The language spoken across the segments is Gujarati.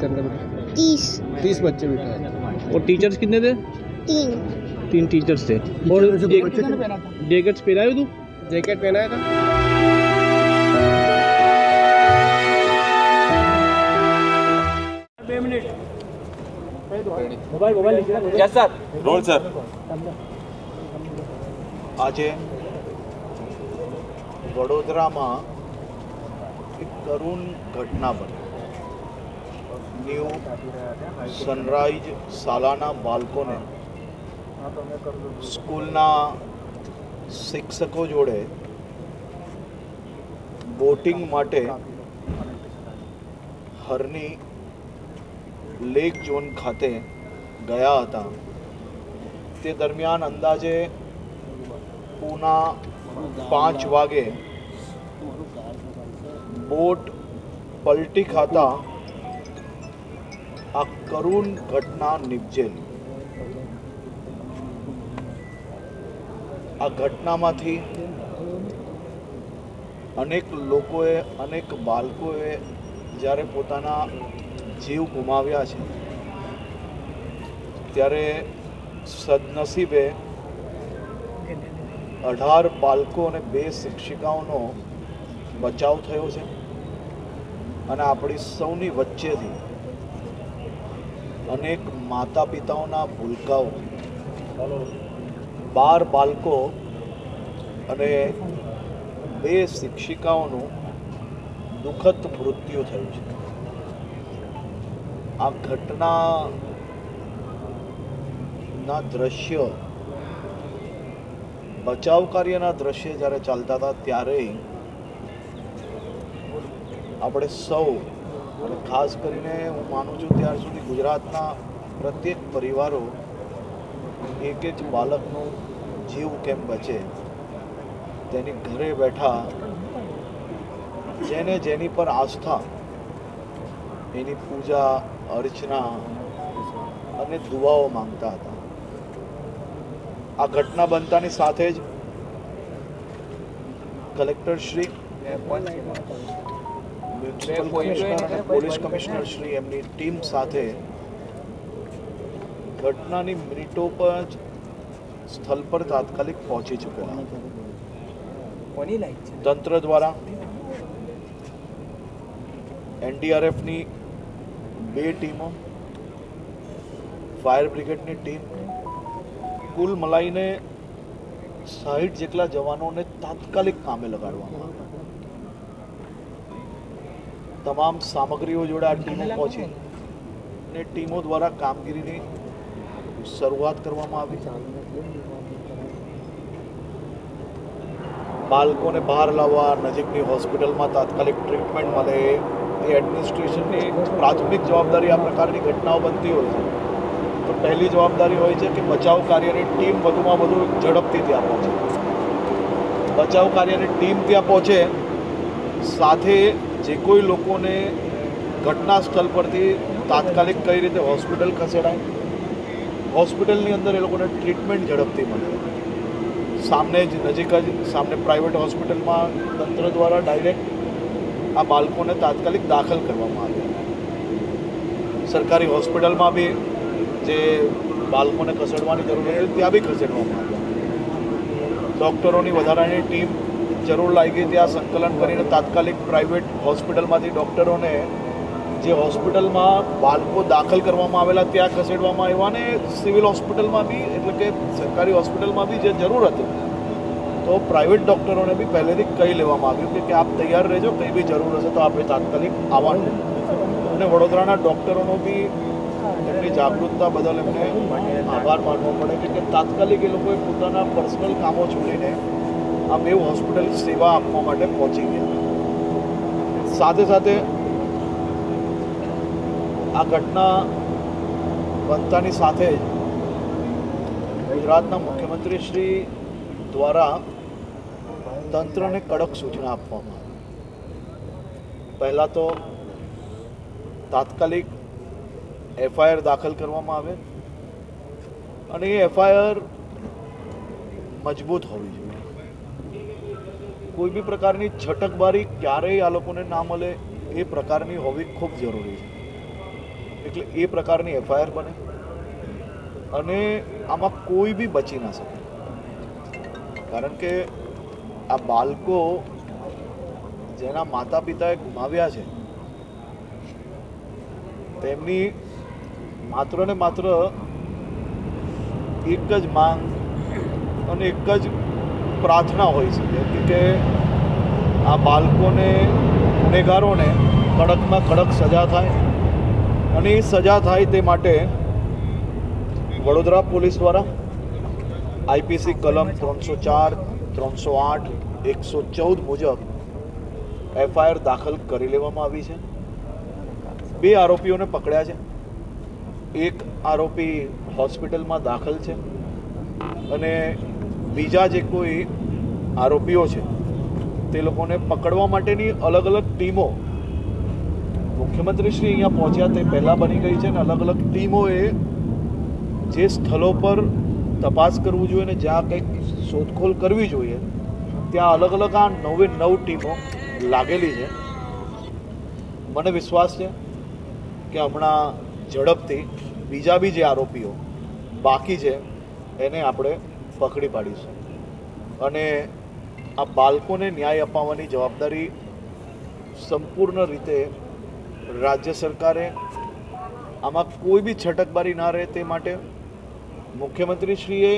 बच्चे बिठाए थे अंदर तीस तीस बच्चे बिठाए थे और टीचर्स कितने थे तीन तीन टीचर्स थे और जैकेट्स पहना है तू जैकेट पहनाया था રોલ સર આજે વડોદરામાં એક કરુણ ઘટના બની ન્યૂ સનરાઈઝ શાળાના બાળકોને સ્કૂલના શિક્ષકો જોડે બોટિંગ માટે હરની લેક ઝોન ખાતે ગયા હતા. તે દરમિયાન અંદાજે પૂના પાંચ વાગે બોટ પલટી ખાતા કરુણ ઘટના નિપજેલી. આ ઘટનામાંથી અનેક લોકોએ, અનેક બાળકોએ જ્યારે પોતાના જીવ ગુમાવ્યા છે, ત્યારે સદનસીબે અઢાર બાળકો અને બે શિક્ષિકાઓનો બચાવ થયો છે અને આપણી સૌની વચ્ચેથી અનેક માતા પિતાઓના ભૂલકાઓ. બાર બાળકો અને બે શિક્ષિકાઓનું દુઃખદ મૃત્યુ થયું છે. આ ઘટના ના દ્રશ્ય, બચાવ કાર્યના દ્રશ્ય જ્યારે ચાલતા હતા ત્યારે આપણે સૌ ખાસ કરીને હું માનું છું ત્યાર સુધી ગુજરાતના પ્રત્યેક પરિવારો એક જ બાળકનો જીવ કેમ બચે? તેની ઘરે બેઠા જેને જેની પર આસ્થા, એની પૂજા, અર્ચના અને દુઆઓ માંગતા હતા. આ ઘટના બનતાની સાથે જ collector Shri municipal commissioner police commissioner Shri એમની ટીમ સાથે ઘટનાની મિનિટો પર જ સ્થળ પર તાત્કાલિક પહોંચી ચૂક્યા. તંત્ર દ્વારા એનડીઆરએફની બે ટીમો ફાયર બ્રિગેડની ટીમ કુલ મલાઈને સાહીઠ જેટલા જવાનોને તાત્કાલિક કામે લગાડવામાં આવ્યા. તમામ સામગ્રીઓ જોડે આ ટીમો પહોંચી. અને ટીમો દ્વારા કામગીરીની શરૂઆત કરવામાં આવી. બાળકોને બહાર લાવવા નજીકની હોસ્પિટલમાં તાત્કાલિક ટ્રીટમેન્ટ મળે એ એડમિનિસ્ટ્રેશનની પ્રાથમિક જવાબદારી આ પ્રકારની ઘટનાઓ બનતી હોય છે. તો પહેલી જવાબદારી હોય છે કે બચાવ કાર્યની ટીમ વધુમાં વધુ ઝડપથી ત્યાં પહોંચે. બચાવ કાર્યની ટીમ ત્યાં પહોંચે સાથે જે કોઈ લોકોને ઘટના સ્થળ પરથી તાત્કાલિક કઈ રીતે હોસ્પિટલ ખસેડાય? હોસ્પિટલની અંદર એ લોકોને ટ્રીટમેન્ટ ઝડપથી મળે. સામને જ નજીક જ, સામને પ્રાઇવેટ હોસ્પિટલમાં તંત્ર દ્વારા ડાયરેક્ટ આ બાળકોને તાત્કાલિક દાખલ કરવામાં આવ્યા સરકારી હોસ્પિટલમાં બી જે બાળકોને ખસેડવાની જરૂર હતી ત્યાં બી ખસેડવામાં આવ્યા ડૉક્ટરોની વધારાની ટીમ જરૂર લાગી ત્યાં સંકલન કરીને તાત્કાલિક પ્રાઇવેટ હોસ્પિટલમાંથી ડૉક્ટરોને જે હોસ્પિટલમાં બાળકો દાખલ કરવામાં આવેલા ત્યાં ખસેડવામાં આવ્યા ને સિવિલ હોસ્પિટલમાં બી, એટલે કે સરકારી હોસ્પિટલમાં બી જે જરૂર હતી, તો પ્રાઇવેટ ડૉક્ટરોને બી પહેલેથી કહી લેવામાં આવ્યું કે- આપ તૈયાર રહેજો, કંઈ બી જરૂર હશે તો આપણે તાત્કાલિક આવવાનું. અને વડોદરાના ડૉક્ટરોનો બી એમની જાગૃતતા બદલ એમને આભાર માનવો પડે કે તાત્કાલિક એ લોકોએ પોતાના પર્સનલ કામો છોડીને આ બે હોસ્પિટલ સેવા આપવા માટે પહોંચી ગયા. સાથે સાથે આ ઘટના બનતાની સાથે જ ગુજરાતના મુખ્યમંત્રી શ્રી દ્વારા તંત્રને કડક સૂચના આપવામાં આવી. પહેલાં તો તાત્કાલિક એફઆઈઆર દાખલ કરવામાં આવે અને એ એફઆઈઆર મજબૂત હોવી જોઈએ. કોઈ બી પ્રકારની છટકબારી ક્યારેય આ લોકોને ના મળે, એ પ્રકારની હોવી ખૂબ જરૂરી છે. એટલે એ પ્રકારની એફઆઈઆર બને અને આમાં કોઈ બી બચી ના શકે. કારણ કે આ બાળકો જેના માતા પિતાએ ગુમાવ્યા છે, તેમની માત્ર ને માત્ર એક જ માંગ અને એક જ પ્રાર્થના હોય છે. કે- આ બાળકોને, ગુનેગારોને કડકમાં કડક સજા થાય અને એ સજા થાય તે માટે વડોદરા પોલીસ દ્વારા આઈપીસી કલમ ત્રણસો ચાર, ત્રણસો આઠ, એકસો ચૌદ મુજબ એફઆઈઆર દાખલ કરી લેવામાં આવી છે. બે આરોપીઓને પકડ્યા છે. એક આરોપી હોસ્પિટલમાં દાખલ છે અને બીજા જે કોઈ આરોપીઓ છે, તે લોકોને પકડવા માટેની અલગ અલગ ટીમો મુખ્યમંત્રી શ્રી અહીંયા પહોંચ્યા, તે પહેલાં બની ગઈ છે અને અલગ અલગ ટીમોએ જે સ્થળો પર તપાસ કરવું જોઈએ ને જ્યાં કંઈક શોધખોળ કરવી જોઈએ, ત્યાં અલગ અલગ આ નવે નવ ટીમો લાગેલી છે. મને વિશ્વાસ છે કે હમણાં ઝડપથી બીજા બી જે આરોપીઓ બાકી છે, એને આપણે પકડી પાડીશું અને આ બાળકોને ન્યાય અપાવવાની જવાબદારી સંપૂર્ણ રીતે રાજ્ય સરકારે, આમાં કોઈ બી છટકબારી ના રહે તે માટે મુખ્યમંત્રીશ્રીએ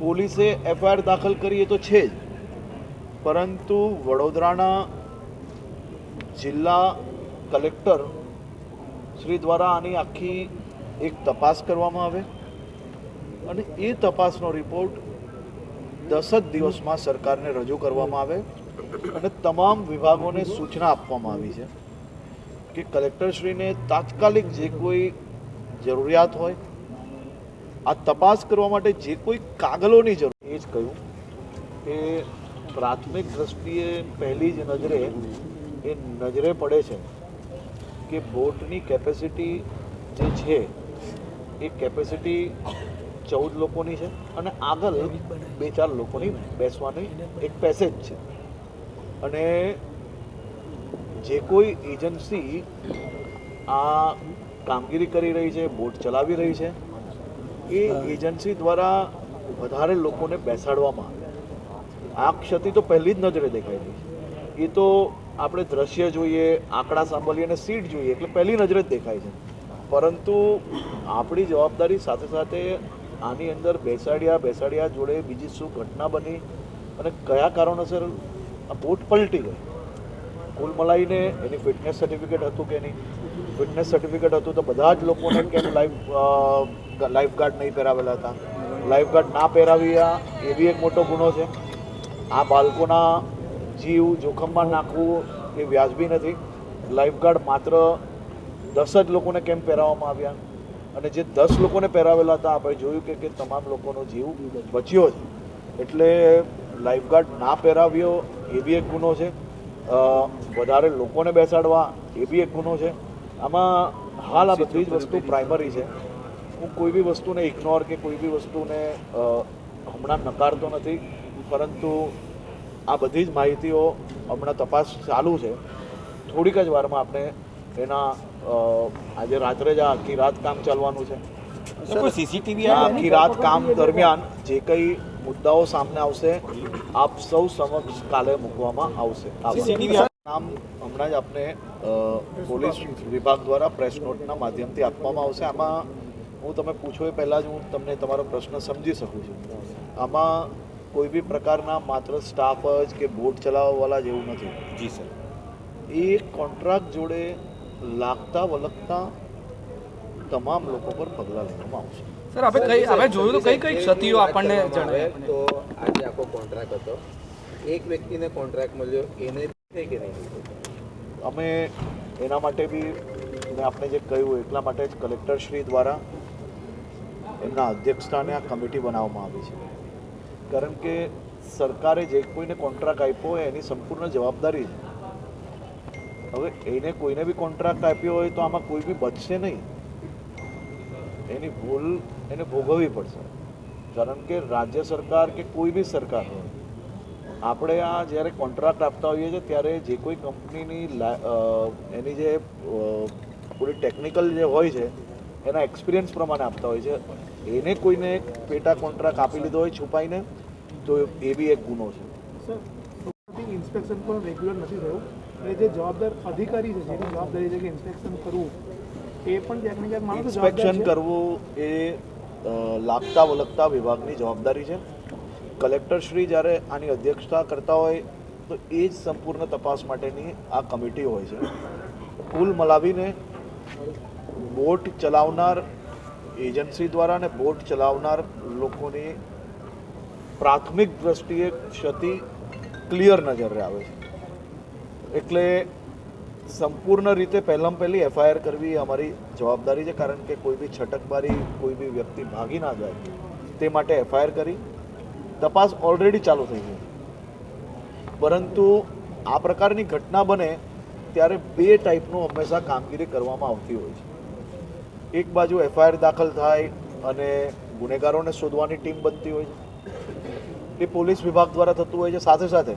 પોલીસે એફઆઈઆર દાખલ કરી એ તો છે જ. પરંતુ વડોદરાના જિલ્લા કલેક્ટર શ્રી દ્વારા આની આખી એક તપાસ કરવામાં આવે. અને એ તપાસનો રિપોર્ટ દસ જ દિવસમાં સરકારને રજૂ કરવામાં આવે અને તમામ વિભાગોને સૂચના આપવામાં આવી છે કે કલેક્ટરશ્રીને તાત્કાલિક જે કોઈ જરૂરિયાત હોય, આ તપાસ કરવા માટે જે કોઈ કાગળોની જરૂર એ જ કહ્યું કે પ્રાથમિક દ્રષ્ટિએ પહેલી જ નજરે એ નજરે પડે છે કે બોટની કેપેસિટી જે છે, એ કેપેસિટી ચૌદ લોકોની છે અને આગળ બે ચાર લોકોની બેસવાની એક પેસેજ છે. અને જે કોઈ એજન્સી આ કામગીરી કરી રહી છે, બોટ ચલાવી રહી છે, એ એજન્સી દ્વારા વધારે લોકોને બેસાડવામાં આવે. આ ક્ષતિ તો પહેલી જ નજરે દેખાઈ રહી છે. એ તો આપણે દ્રશ્ય જોઈએ, આંકડા સાંભળીએ અને સીટ જોઈએ, એટલે પહેલી નજરે જ દેખાય છે. પરંતુ આપણી જવાબદારી સાથે સાથે આની અંદર બેસાડ્યા બેસાડ્યા જોડે બીજી શું ઘટના બની અને કયા કારણોસર આ બોટ પલટી ગઈ? કુલ મલાઈને એની ફિટનેસ સર્ટિફિકેટ હતું કે નહીં? ફિટનેસ સર્ટિફિકેટ હતું તો બધા જ લોકોને કેમ લાઈફ લાઈફ ગાર્ડ નહીં પહેરાવેલા હતા? લાઈફ ગાર્ડ ના પહેરાવ્યા, એ બી એક મોટો ગુનો છે. આ બાળકોના જીવ જોખમમાં નાખવું એ વ્યાજબી નથી. લાઈફ ગાર્ડ માત્ર દસ જ લોકોને કેમ પહેરાવવામાં આવ્યા? અને જે દસ લોકોને પહેરાવેલા હતા, આપણે જોયું કે કે તમામ લોકોનો જીવ બચ્યો છે. એટલે લાઈફ ગાર્ડ ના પહેરાવ્યો, એ બી એક ગુનો છે. વધારે લોકોને બેસાડવા, એ બી એક ગુનો છે. આમાં હાલ આ બધી જ વસ્તુ પ્રાઇમરી છે. હું કોઈ બી વસ્તુને ઇગ્નોર કે કોઈ બી વસ્તુને હમણાં નકારતો નથી. પરંતુ આ બધી જ માહિતીઓ હમણાં તપાસ ચાલુ છે. થોડીક જ વારમાં આપણે એના આજે રાત્રે જ આખી રાત કામ ચાલવાનું છે. કોઈ સીસીટીવી આખી રાત કામ દરમિયાન જે કંઈ મુદ્દાઓ સામે આવશે આપ સૌ સમક્ષ કાલે મૂકવામાં આવશે. નામ હમણાં જ આપને પોલીસ વિભાગ દ્વારા પ્રેસ નોટના માધ્યમથી આપવામાં આવશે. આમાં હું તમે પૂછો એ પહેલાં જ હું તમને તમારો પ્રશ્ન સમજી શકું છું. આમાં કોઈ બી પ્રકારના માત્ર સ્ટાફ જ કે બોટ ચલાવવાવાળા જેવું નથી. જી સર. એ કોન્ટ્રાક્ટ જોડે લાગતા વલગતા તમામ લોકો પર પગલાં લેવામાં આવશે. સર આપણે કઈ આપણે જોયું તો કઈ કઈ ક્ષતિઓ આપણને જણાવે તો આજે આખો કોન્ટ્રાક્ટ હતો. એક વ્યક્તિને કોન્ટ્રાક્ટ મળ્યો એને થઈ કે નહીં અમે એના માટે બી મેં આપણે જે કહ્યું એટલા માટે જ કલેક્ટરશ્રી દ્વારા એમના અધ્યક્ષસ્થાને આ કમિટી બનાવવામાં આવી છે. કારણ કે સરકારે જે કોઈને કોન્ટ્રાક્ટ આપ્યો હોય એની સંપૂર્ણ જવાબદારી છે હવે એને કોઈને બી કોન્ટ્રાક્ટ આપ્યો હોય તો આમાં કોઈ બી બચશે નહીં. એની ભૂલ એને ભોગવવી પડશે. કારણ કે રાજ્ય સરકાર કે કોઈ બી સરકાર હોય, આપણે આ જ્યારે કોન્ટ્રાક્ટ આપતા હોઈએ છીએ ત્યારે જે કોઈ કંપનીની એની જે પૂરી ટેકનિકલ જે હોય છે, એના એક્સપિરિયન્સ પ્રમાણે આપતા હોય છે. એને કોઈને એક પેટા કોન્ટ્રાક્ટ આપી લીધો હોય છુપાઈને, તો એ બી એક ગુનો છે. ઇન્સ્પેક્શન પણ રેગ્યુલર નથી થયું? અને જે જવાબદાર અધિકારી છે જેની જવાબદારી છે કે ઇન્સ્પેક્શન કરવું એ પણ ક્યાંક ને ક્યાંક માણસ ઇન્સ્પેક્શન કરવું એ લાગતા વલગતા વિભાગની જવાબદારી છે. કલેક્ટરશ્રી જ્યારે આની અધ્યક્ષતા કરતા હોય તો એ જ સંપૂર્ણ તપાસ માટેની આ કમિટી હોય છે. કુલ મલાવીને બોટ ચલાવનાર એજન્સી દ્વારા અને બોટ ચલાવનાર લોકોની પ્રાથમિક દ્રષ્ટિએ ક્ષતિ ક્લિયર નજરે આવે છે. એટલે સંપૂર્ણ રીતે પહેલાં પહેલી એફઆઈઆર કરવી અમારી જવાબદારી છે, કારણ કે કોઈ બી છટકબારી, કોઈ બી વ્યક્તિ ભાગી ના જાય, તે માટે એફઆઈઆર કરી. તપાસ ઓલરેડી ચાલુ થઈ ગઈ. પરંતુ આ પ્રકારની ઘટના બને ત્યારે બે ટાઈપનું હંમેશા કામગીરી કરવામાં આવતી હોય છે. એક બાજુ એફઆઈઆર દાખલ થાય અને ગુનેગારોને શોધવાની ટીમ બનતી હોય છે. એ પોલીસ વિભાગ દ્વારા થતું હોય છે. સાથે સાથે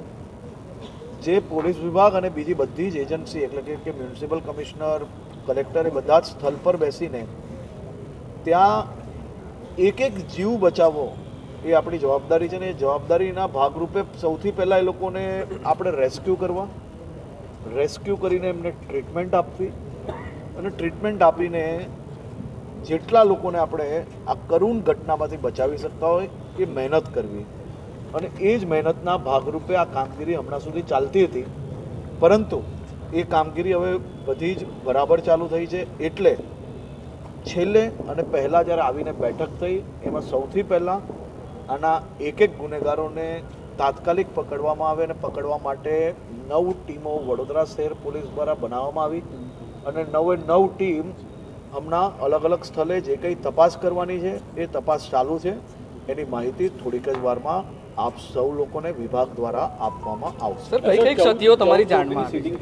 જે પોલીસ વિભાગ અને બીજી બધી જ એજન્સી, એટલે કે મ્યુનિસિપલ કમિશનર, કલેક્ટર એ બધા જ સ્થળ પર બેસીને ત્યાં એક એક જીવ બચાવવો એ આપણી જવાબદારી છે ને એ જવાબદારીના ભાગરૂપે સૌથી પહેલાં એ લોકોને આપણે રેસ્ક્યુ કરવા, રેસ્ક્યુ કરીને એમને ટ્રીટમેન્ટ આપવી અને ટ્રીટમેન્ટ આપીને જેટલા લોકોને આપણે આ કરુણ ઘટનામાંથી બચાવી શકતા હોય એ મહેનત કરવી. અને એ જ મહેનતના ભાગરૂપે આ કામગીરી હમણાં સુધી ચાલતી હતી. પરંતુ એ કામગીરી હવે બધી જ બરાબર ચાલુ થઈ છે. એટલે છેલ્લે અને પહેલાં જ્યારે આવીને બેઠક થઈ, એમાં સૌથી પહેલાં આના એક એક ગુનેગારોને તાત્કાલિક પકડવામાં આવે અને પકડવા માટે નવ ટીમો વડોદરા શહેર પોલીસ દ્વારા બનાવવામાં આવી અને નવે નવ ટીમ હમણાં અલગ અલગ સ્થળે જે કંઈ તપાસ કરવાની છે, એ તપાસ ચાલુ છે. એની માહિતી થોડીક જ વારમાં આપ સૌ લોકોને વિભાગ દ્વારા આપવામાં આવશે સર કઈ કઈ ક્ષતિઓ તમારી જાણમાં આવી?